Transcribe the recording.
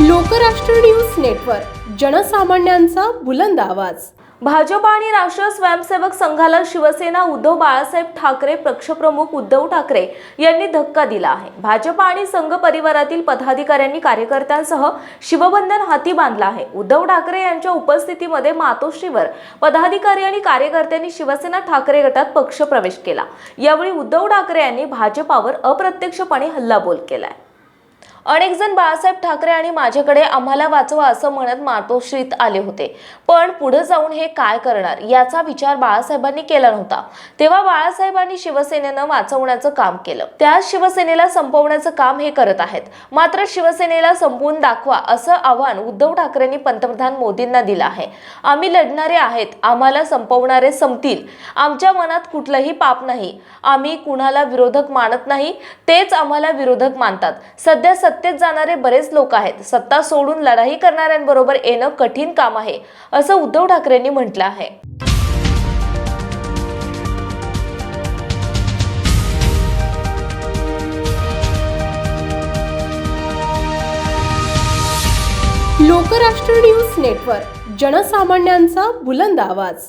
Lokrashtra news network जनसामान्यांचा बुलंद आवाज. भाजप आणि राष्ट्रीय स्वयंसेवक संघाला शिवसेना उद्धव बाळासाहेब ठाकरे पक्षप्रमुख उद्धव ठाकरे यांनी धक्का दिला आहे. भाजप आणि संघ परिवारातील पदाधिकाऱ्यांनी कार्यकर्त्यांसह शिवबंधन हाती बांधला आहे. उद्धव ठाकरे यांच्या उपस्थितीमध्ये मातोश्रीवर पदाधिकारी आणि कार्यकर्त्यांनी शिवसेना ठाकरे गटात पक्ष प्रवेश केला. यावेळी उद्धव ठाकरे यांनी भाजपावर अप्रत्यक्षपणे हल्लाबोल केलाय. अनेक जण बाळासाहेब ठाकरे आणि माझ्याकडे आम्हाला वाचवा असं म्हणत मातोश्रीत आले होते. पण पुढे जाऊन हे काय करणार? याचा विचार बाळासाहेबांनी केला नव्हता. तेव्हा बाळासाहेबांनी शिवसेनेनं वाचवण्याचं काम केलं. त्याच शिवसेनेला संपवण्याचं काम हे करत आहेत. मात्र शिवसेनेला संपवून दाखवा असं आव्हान उद्धव ठाकरेंनी पंतप्रधान मोदींना दिलं आहे. आम्ही लढणारे आहेत. आम्हाला संपवणारे संपतील. आमच्या मनात कुठलंही पाप नाही. आम्ही कुणाला विरोधक मानत नाही. तेच आम्हाला विरोधक मानतात. सध्या सत्तेत जाणारे बरेच लोक आहेत. सत्ता सोडून लढाई करणाऱ्यांबरोबर येणं कठीण काम आहे असं उद्धव ठाकरेंनी म्हटलं आहे. लोकराष्ट्र न्यूज नेटवर्क जनसामान्यांचा बुलंद आवाज.